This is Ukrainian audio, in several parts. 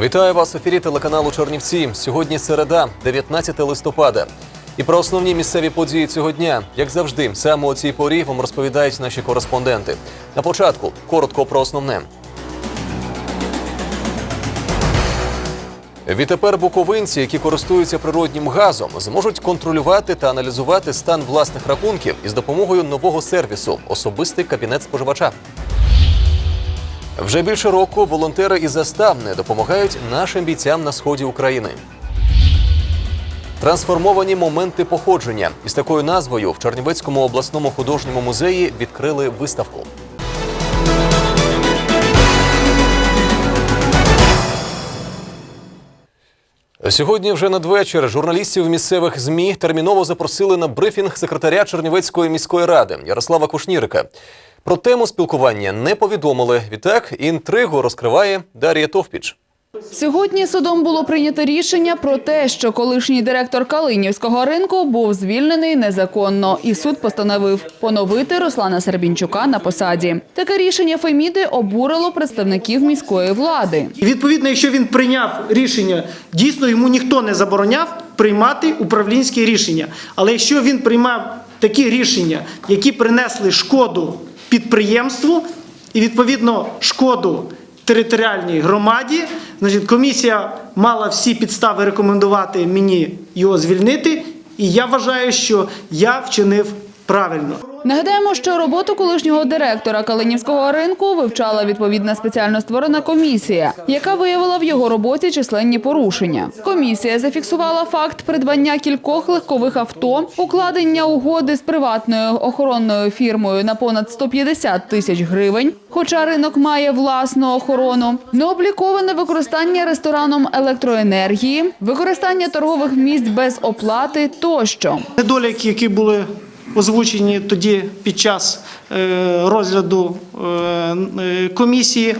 Вітаю вас в ефірі телеканалу Чернівці. Сьогодні середа, 19 листопада. І про основні місцеві події цього дня, як завжди, саме у цій порі вам розповідають наші кореспонденти. На початку коротко про основне. Відтепер буковинці, які користуються природнім газом, зможуть контролювати та аналізувати стан власних рахунків із допомогою нового сервісу особистий кабінет споживача. Вже більше року волонтери із заставни допомагають нашим бійцям на сході України. Трансформовані моменти походження із такою назвою в Чернівецькому обласному художньому музеї відкрили виставку. Сьогодні вже надвечір журналістів місцевих змі терміново запросили на брифінг секретаря Чернівецької міської ради Ярослава Кушнірика. Про тему спілкування не повідомили. Відтак інтригу розкриває Дар'я Товпіч. Сьогодні судом було прийнято рішення про те, що колишній директор Калинівського ринку був звільнений незаконно, і суд постановив поновити Руслана Сербінчука на посаді. Таке рішення Феміди обурило представників міської влади. І відповідно, якщо він прийняв рішення, дійсно йому ніхто не забороняв приймати управлінські рішення. Але якщо він приймав такі рішення, які принесли шкоду підприємству і відповідно шкоду територіальній громаді, значить комісія мала всі підстави рекомендувати мені його звільнити. І я вважаю, що я вчинив правильно. Нагадаємо, що роботу колишнього директора Калинівського ринку вивчала відповідна спеціально створена комісія, яка виявила в його роботі численні порушення. Комісія зафіксувала факт придбання кількох легкових авто, укладення угоди з приватною охоронною фірмою на понад 150 тисяч гривень. Хоча ринок має власну охорону, необліковане використання рестораном електроенергії, використання торгових місць без оплати тощо. Недоліки, які були озвучені тоді під час е, розгляду е, е, комісії.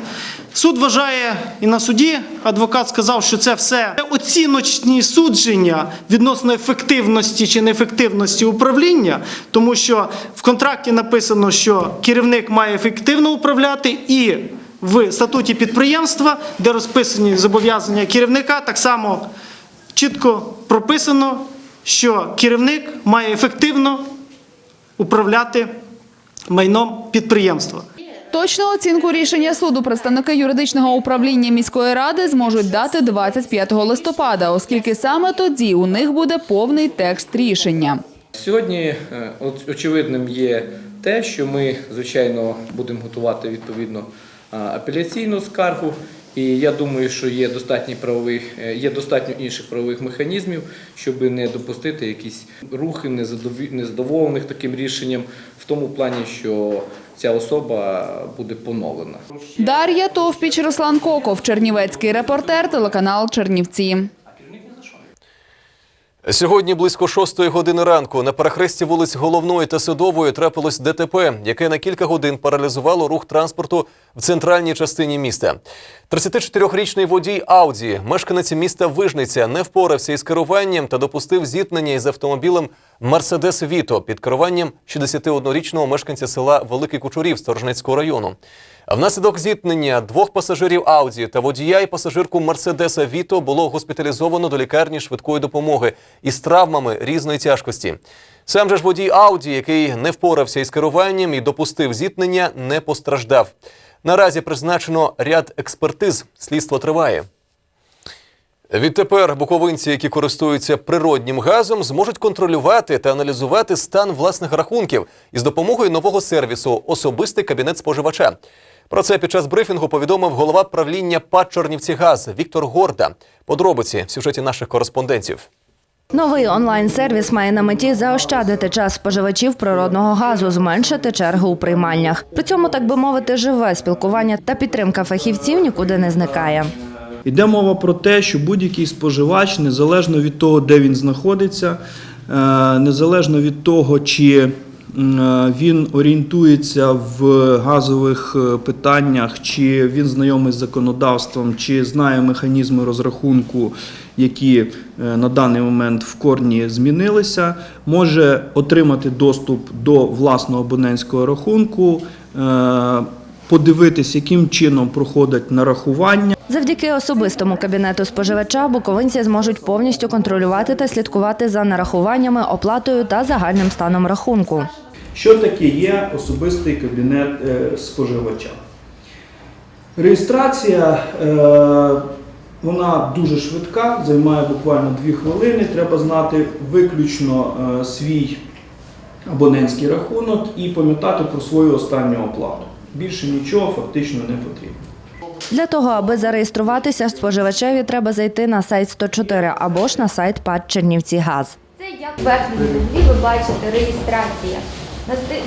Суд вважає і на суді адвокат сказав, що це все оціночні судження відносно ефективності чи неефективності управління, тому що в контракті написано, що керівник має ефективно управляти і в статуті підприємства, де розписані зобов'язання керівника, так само чітко прописано, що керівник має ефективно управляти майном підприємства. Точну оцінку рішення суду представники юридичного управління міської ради зможуть дати 25 листопада, оскільки саме тоді у них буде повний текст рішення. Сьогодні е, очевидним є те, що ми, звичайно, будемо готувати відповідно апеляційну скаргу. І я думаю, що є достатньо правових, е, є достатньо інших правових механізмів, щоб не допустити якісь рухи незадоволених таким рішенням, в тому плані, що ця особа буде поновлена. Дар'я Товпіч, Руслан Коков, Чернівецький репортер, телеканал Чернівці. Сьогодні близько шостої години ранку на перехресті вулиць Головної та Садової трапилось ДТП, яке на кілька годин паралізувало рух транспорту в центральній частині міста. 34-річний водій Ауді, мешканець міста Вижниця, не впорався із керуванням та допустив зіткнення із автомобілем Мерседес Віто під керуванням 61-річного мешканця села Великий Кучурів Сторожнецького району. Внаслідок зіткнення двох пасажирів Ауді та водія і пасажирку Мерседеса Віто було госпіталізовано до лікарні швидкої допомоги із травмами різної тяжкості. Сам же ж водій Ауді, який не впорався із керуванням і допустив зіткнення, не постраждав. Наразі призначено ряд експертиз. Слідство триває. Відтепер буковинці, які користуються природнім газом, зможуть контролювати та аналізувати стан власних рахунків із допомогою нового сервісу Особистий кабінет споживача. Про це під час брифінгу повідомив голова правління ПАД «Чорнівцігаз» Віктор Горда. Подробиці в сюжеті наших кореспондентів. Новий онлайн-сервіс має на меті заощадити час споживачів природного газу, зменшити черги у приймальнях. При цьому, так би мовити, живе спілкування та підтримка фахівців нікуди не зникає. Йде мова про те, що будь-який споживач, незалежно від того, де він знаходиться, е, незалежно від того, чи він орієнтується в газових е, питаннях, чи він знайомий з законодавством, чи знає механізми розрахунку, які е, на даний момент в корні змінилися, може отримати доступ до власного абонентського рахунку. е, Подивитись, яким чином проходить нарахування, Завдяки особистому кабінету споживача буковинці зможуть повністю контролювати та слідкувати за нарахуваннями, оплатою та загальним станом рахунку. Що таке є особистий кабінет е, споживача? Реєстрація е, вона дуже швидка, займає буквально 2 хвилини. Треба знати виключно е, свій абонентський рахунок і пам'ятати про свою останню оплату. Більше нічого фактично не потрібно. Для того, аби зареєструватися споживачеві, треба зайти на сайт 104 або ж на сайт ПАД Чернівці Газ. Це як в верхньому ви бачите реєстрація.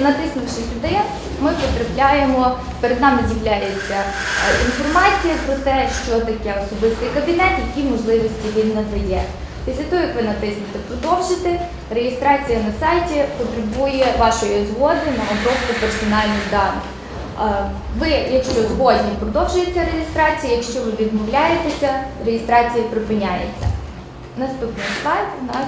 Натиснувши сюди, ми потрапляємо, перед нами з'являється е, інформація про те, що таке особистий кабінет, які можливості він надає. Після того, як ви натиснете продовжити, реєстрація на сайті потребує вашої згоди на обробку персональних даних. Е, Ви, якщо згодні, продовжується реєстрація, якщо ви відмовляєтеся, реєстрація припиняється. Наступний слайд у нас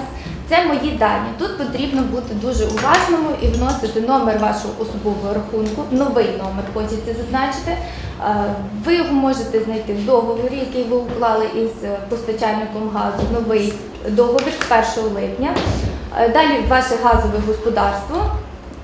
це мої дані. Тут потрібно бути дуже уважними і вносити номер вашого особового рахунку, новий номер хочеться зазначити. Е, Ви його можете знайти в договорі, який ви уклали із е, постачальником газу, новий договір з 1 липня. Е, Далі ваше газове господарство.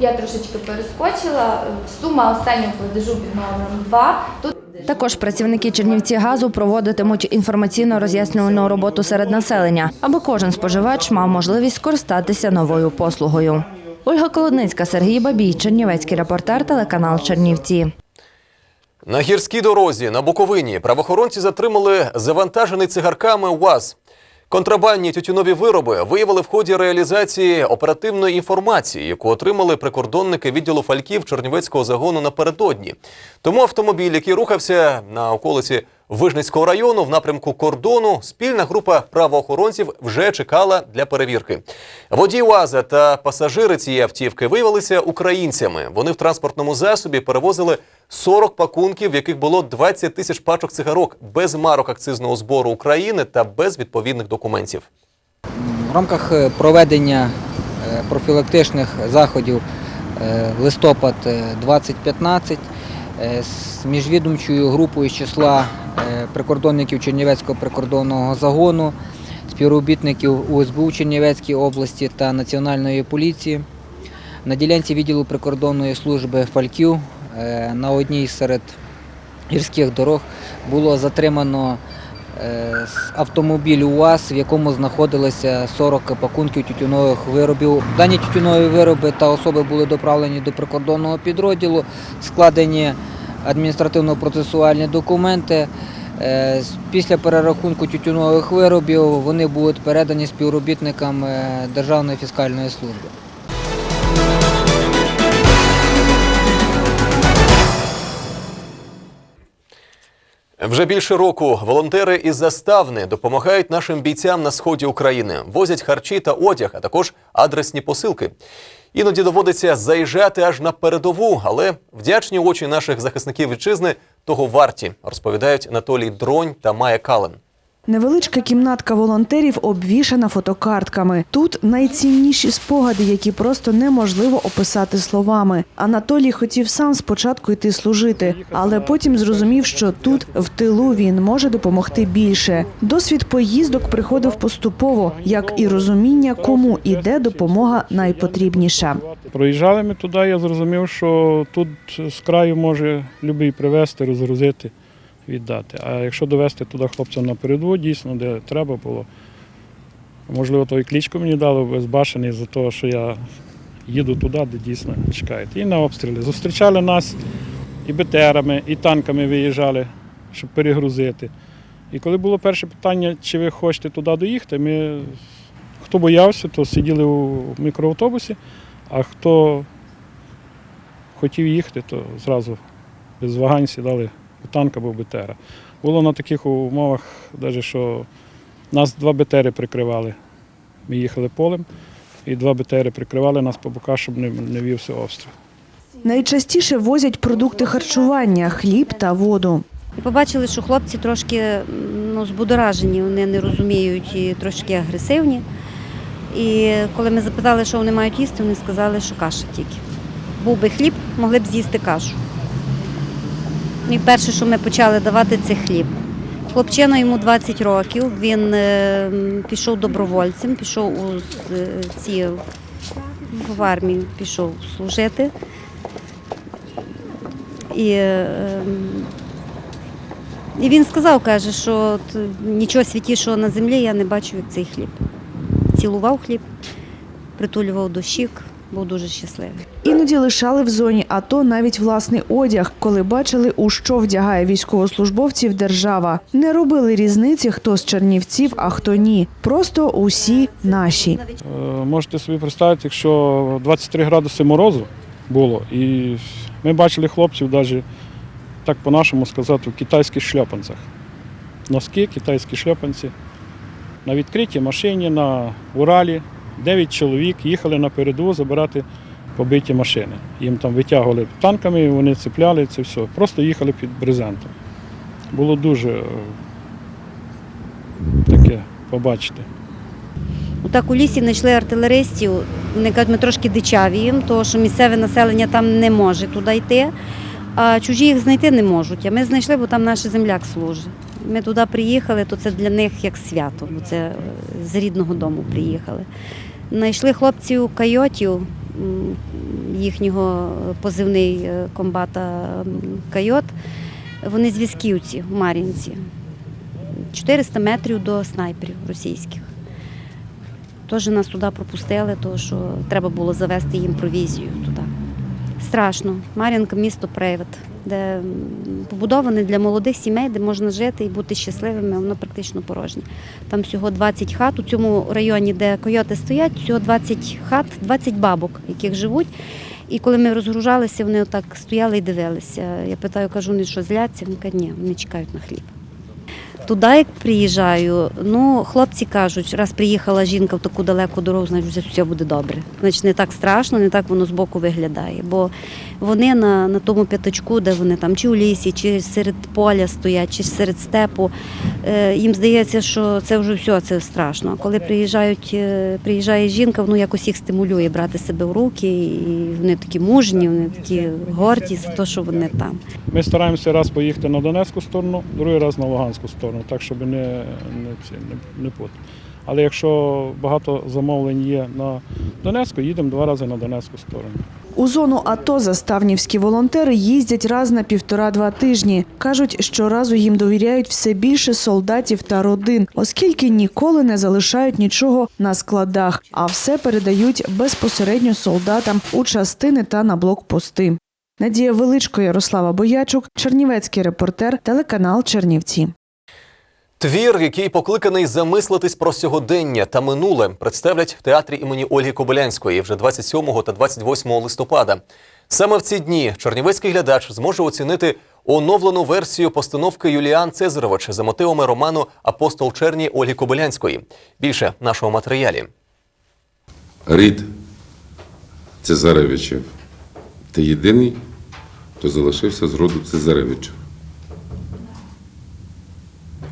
Я трошечки перескочила. Сума останнього платежу під номером 2. Тут Також працівники Чернівці газу проводитимуть інформаційно-роз'яснювальну роботу серед населення, аби кожен споживач мав можливість скористатися новою послугою. Ольга Колодницька, Сергій Бабій, Чернівецький репортер, телеканал Чернівці. На гірській дорозі на Буковині правоохоронці затримали завантажений цигарками УАЗ. Контрабандні тютюнові вироби виявили в ході реалізації оперативної інформації, яку отримали прикордонники відділу фальків Чернівецького загону напередодні. Тому автомобіль, який рухався на околиці Вижницького району в напрямку кордону, спільна група правоохоронців вже чекала для перевірки. Водій УАЗа та пасажири цієї автівки виявилися українцями. Вони в транспортному засобі перевозили 40 пакунків, в яких було 20 тисяч пачок цигарок без марок акцизного збору України та без відповідних документів. В рамках е, проведення е, профілактичних заходів е, листопад е, 2015 е, з міжвідомчою групою з числа е, прикордонників Чернівецького прикордонного загону, співробітників УСБУ в Чернівецькій області та Національної поліції. На ділянці відділу прикордонної служби Фальків е, на одній серед гірських дорог було затримано е, автомобіль УАЗ, в якому знаходилося 40 пакунків тютюнових виробів. Дані тютюнові вироби та особи були доправлені до прикордонного підрозділу, складені адміністративно-процесуальні документи. Е, Після перерахунку тютюнових виробів вони будуть передані співробітникам е, Державної фіскальної служби. Вже більше року волонтери із заставни допомагають нашим бійцям на сході України, возять харчі та одяг, а також адресні посилки. Іноді доводиться заїжджати аж на передову, але вдячні очі наших захисників вітчизни того варті, розповідають Анатолій Дронь та Майя Кален. Невеличка кімнатка волонтерів обвішана фотокартками. Тут найцінніші спогади, які просто неможливо описати словами. Анатолій хотів сам спочатку йти служити, але потім зрозумів, що тут, в тилу, він може допомогти більше. Досвід поїздок приходив поступово, як і розуміння, кому і де допомога найпотрібніша. Проїжджали ми туди, я зрозумів, що тут з краю може любий привезти, розгрузити, віддати. А якщо довезти туди хлопцям на передову, дійсно, де треба було, можливо, той клічку мені дали безбашений за те, що я їду туди, де дійсно чекають. І на обстріли. Зустрічали нас і БТРами, і танками виїжджали, щоб перегрузити. І коли було перше питання, чи ви хочете туди доїхати, ми, хто боявся, то сиділи у мікроавтобусі. А хто хотів їхати, то зразу без вагань сідали танк або БТР. Було на таких умовах, навіть, що нас два БТРи прикривали. Ми їхали полем, і два БТРи прикривали нас по боках, щоб не, не вівся обстріл. Найчастіше возять продукти харчування, хліб та воду. І побачили, що хлопці трошки ну, збудоражені, вони не розуміють і трошки агресивні. І коли ми запитали, що вони мають їсти, вони сказали, що каша тільки. Був би хліб, могли б з'їсти кашу. І перше, що ми почали давати, це хліб. Хлопчина йому 20 років. Він е, пішов добровольцем, пішов у е, ці в армію, пішов служити. І, е, і він сказав, каже, що нічого святішого на землі я не бачив, як цей хліб. Цілував хліб, притулював до щік, був дуже щасливий. Іноді лишали в зоні АТО навіть власний одяг, коли бачили, у що вдягає військовослужбовців держава. Не робили різниці, хто з Чернівців, а хто ні. Просто усі наші. Е, Можете собі представити, якщо 23 градуси морозу було, і ми бачили хлопців навіть, так по-нашому сказати, в китайських шльопанцях. Носки, китайські шльопанці. На відкритій машині на Уралі 9 чоловік їхали на передову забирати побиті машини. Їм там витягували танками, вони цепляли це все. Просто їхали під брезентом. Було дуже е, таке побачити. Так у лісі знайшли артилеристів. Вони кажуть, ми трошки дичаві їм, тому що місцеве населення там не може туди йти, а чужі їх знайти не можуть. А ми знайшли, бо там наш земляк служить. Ми туди приїхали, то це для них як свято, бо це е, з рідного дому приїхали. Знайшли хлопців кайотів, їхнього позивний е, комбата м, кайот. Вони зв'язківці в Мар'їнці. 400 метрів до снайперів російських. Теж нас туди пропустили, тому що треба було завести їм провізію туди. Страшно. Мар'їнка місто привид, де побудований для молодих сімей, де можна жити і бути щасливими, воно практично порожнє. Там всього 20 хат. У цьому районі, де койоти стоять, всього 20 хат, 20 бабок, яких живуть. І коли ми розгружалися, вони отак стояли і дивилися. Я питаю, кажу, вони що зляться? Вони кажуть, ні, вони чекають на хліб. Туди, як приїжджаю, ну, хлопці кажуть, раз приїхала жінка в таку далеку дорогу, значить вже все буде добре. Значить, не так страшно, не так воно збоку виглядає. Бо вони на, на тому п'ятачку, де вони там чи у лісі, чи серед поля стоять, чи серед степу, е, їм здається, що це вже все, це страшно. Коли приїжджають, е, приїжджає жінка, воно якось їх стимулює брати себе в руки, і вони такі мужні, вони такі горді за те, що вони там. Ми стараємося раз поїхати на Донецьку сторону, другий раз на Луганську сторону, так щоб не, не, ці, не, не путати. Але якщо багато замовлень є на Донецьку, їдемо два рази на Донецьку сторону. У зону АТО заставнівські волонтери їздять раз на півтора-два тижні. Кажуть, щоразу їм довіряють все більше солдатів та родин, оскільки ніколи не залишають нічого на складах, а все передають безпосередньо солдатам у частини та на блокпости. Надія Величко, Ярослава Боячук, Чернівецький репортер, телеканал Чернівці. Твір, який покликаний замислитись про сьогодення та минуле, представлять в театрі імені Ольги Кобилянської вже 27 та 28 листопада. Саме в ці дні чернівецький глядач зможе оцінити оновлену версію постановки Юліан Цезарович за мотивами роману Апостол Черні Ольги Кобилянської. Більше в нашому матеріалі. Рід Цезаревичів. Ти єдиний, хто залишився з роду Цезаревичів.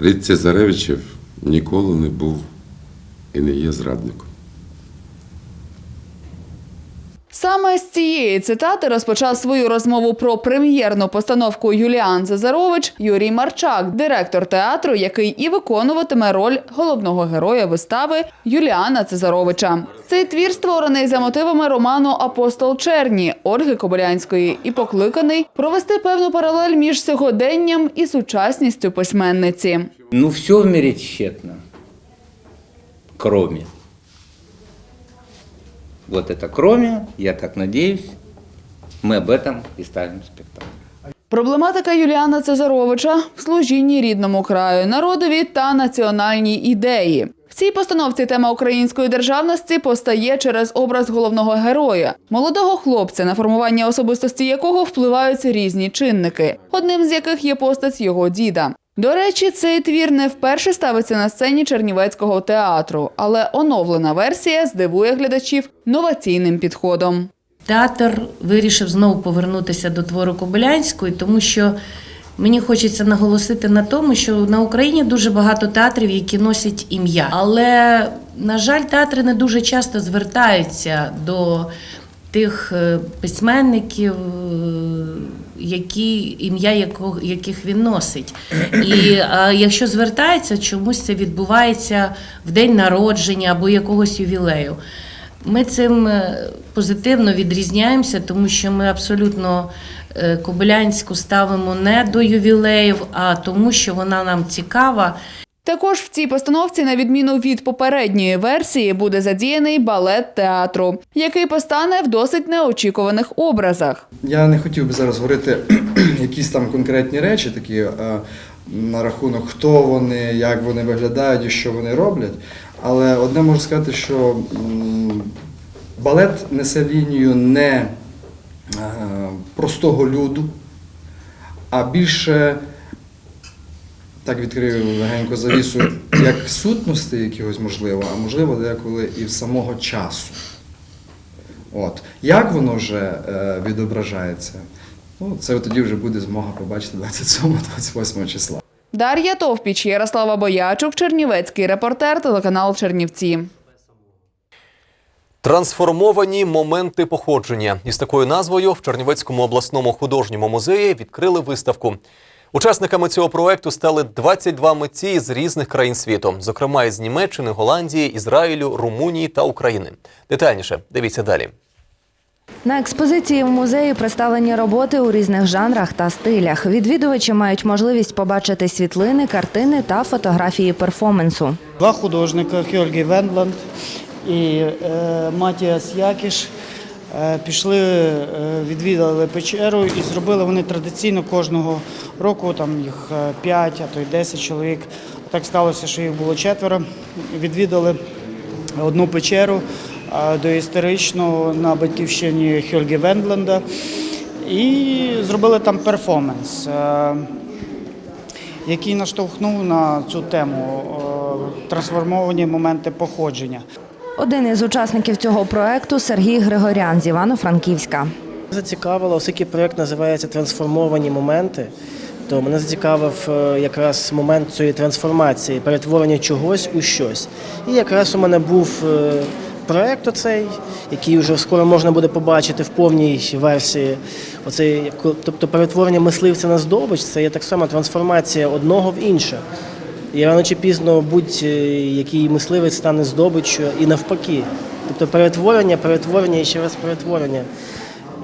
Рід Цезаревичів ніколи не був і не є зрадником. Саме з цієї цитати розпочав свою розмову про прем'єрну постановку Юліан Зазарович Юрій Марчак, директор театру, який і виконуватиме роль головного героя вистави Юліана Цезаровича. Цей твір створений за мотивами роману Апостол Черні Ольги Кобилянської і покликаний провести певну паралель між сьогоденням і сучасністю письменниці. Ну, все в мире тщетно, кроме. Вот это кроме, я так надеюсь, мы об этом и ставим спектакль. Проблематика Юліана Цезаровича в служінні рідному краю, народові та національній ідеї. В цій постановці тема української державності постає через образ головного героя, молодого хлопця, на формування особистості якого впливають різні чинники, одним з яких є постать його діда. До речі, цей твір не вперше ставиться на сцені Чернівецького театру, але оновлена версія здивує глядачів новаційним підходом. Театр вирішив знову повернутися до твору Кобилянської, тому що мені хочеться наголосити на тому, що на Україні дуже багато театрів, які носять ім'я. Але, на жаль, театри не дуже часто звертаються до тих е, письменників, е, які ім'я якого, яких він носить. І а, якщо звертається, чомусь це відбувається в день народження або якогось ювілею. Ми цим е, позитивно відрізняємося, тому що ми абсолютно е, Кобилянську ставимо не до ювілеїв, а тому, що вона нам цікава. Також в цій постановці, на відміну від попередньої версії, буде задіяний балет театру, який постане в досить неочікуваних образах. Я не хотів би зараз говорити якісь там конкретні речі, такі е, на рахунок, хто вони, як вони виглядають і що вони роблять. Але одне можу сказати, що балет несе лінію не е, простого люду, а більше, так відкрию легенько завісу, як сутності якихось можливо, а можливо деколи і в самого часу. От. Як воно вже е, відображається? Ну, це тоді вже буде змога побачити 27-28 числа. Дар'я Товпіч, Ярослава Боячук, Чернівецький репортер, телеканал Чернівці. Трансформовані моменти походження із такою назвою в Чернівецькому обласному художньому музеї відкрили виставку. Учасниками цього проекту стали 22 митці з різних країн світу, зокрема із Німеччини, Голландії, Ізраїлю, Румунії та України. Детальніше дивіться далі. На експозиції в музеї представлені роботи у різних жанрах та стилях. Відвідувачі мають можливість побачити світлини, картини та фотографії перформансу. Два художника Хьольгі Вендланд і е, Матіас Якіш пішли, е, відвідали печеру і зробили вони традиційно кожного року, там їх 5, а то й 10 чоловік. Так сталося, що їх було четверо. Відвідали одну печеру е, доісторичну на батьківщині Хьольгі Вендланда і зробили там перформанс. Е, який наштовхнув на цю тему е, трансформовані моменти походження. Один із учасників цього проекту Сергій Григорян з Івано-Франківська. Зацікавило, оскільки проєкт називається Трансформовані моменти, то мене зацікавив е, якраз момент цієї трансформації, перетворення чогось у щось. І якраз у мене був е, проєкт оцей, який вже скоро можна буде побачити в повній версії. Оцей, тобто перетворення мисливця на здобич це є так само трансформація одного в інше. І рано чи пізно будь-який мисливець стане здобиччю і навпаки. Тобто перетворення, перетворення і ще раз перетворення.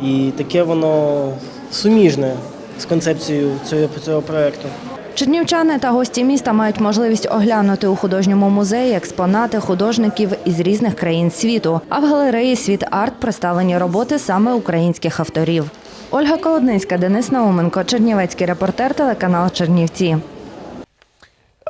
І таке воно суміжне з концепцією цього, цього проєкту. Чернівчани та гості міста мають можливість оглянути у художньому музеї експонати художників із різних країн світу. А в галереї Світ Арт представлені роботи саме українських авторів. Ольга Колодницька, Денис Науменко, Чернівецький репортер, телеканал Чернівці.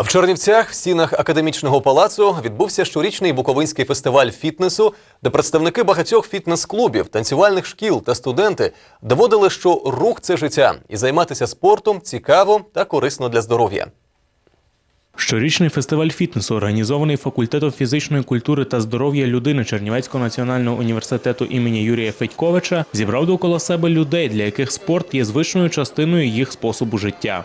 В Чернівцях в стінах академічного палацу відбувся щорічний Буковинський фестиваль фітнесу, де представники багатьох фітнес-клубів, танцювальних шкіл та студенти доводили, що рух це життя, і займатися спортом цікаво та корисно для здоров'я. Щорічний фестиваль фітнесу, організований факультетом фізичної культури та здоров'я людини Чернівецького національного університету імені Юрія Федьковича, зібрав довкола себе людей, для яких спорт є звичною частиною їх способу життя.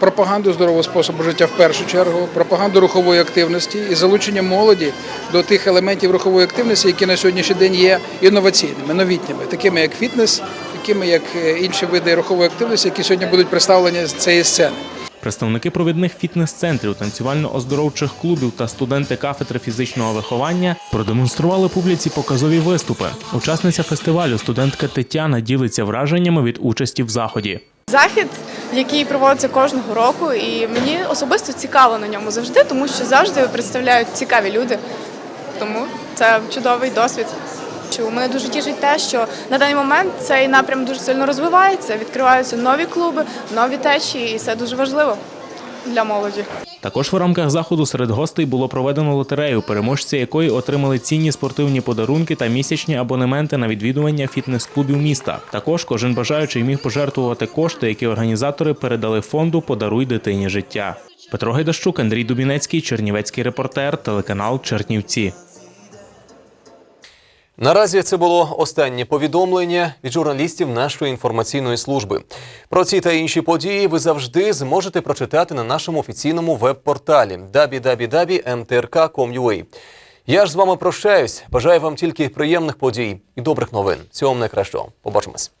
Пропаганду здорового способу життя в першу чергу, пропаганду рухової активності і залучення молоді до тих елементів рухової активності, які на сьогоднішній день є інноваційними, новітніми, такими як фітнес, такими як е, інші види рухової активності, які сьогодні будуть представлені з цієї сцени. Представники провідних фітнес-центрів, танцювально-оздоровчих клубів та студенти кафедри фізичного виховання продемонстрували публіці показові виступи. Учасниця фестивалю, студентка Тетяна, ділиться враженнями від участі в заході. Захід, який проводиться кожного року, і мені особисто цікаво на ньому завжди, тому що завжди представляють цікаві люди. Тому це чудовий досвід. Мене дуже тішить те, що на даний момент цей напрям дуже сильно розвивається, відкриваються нові клуби, нові течії, і це дуже важливо для молоді. Також в рамках заходу серед гостей було проведено лотерею, переможці якої отримали цінні спортивні подарунки та місячні абонементи на відвідування фітнес-клубів міста. Також кожен бажаючий міг пожертвувати кошти, які організатори передали фонду Подаруй дитині життя. Петро Гайдащук, Андрій Дубінецький, Чернівецький репортер, телеканал Чернівці. Наразі це було останнє повідомлення від журналістів нашої інформаційної служби. Про ці та інші події ви завжди зможете прочитати на нашому офіційному веб-порталі www.mtrk.com.ua. Я ж з вами прощаюсь. Бажаю вам тільки приємних подій і добрих новин. Всього вам найкращого. Побачимось.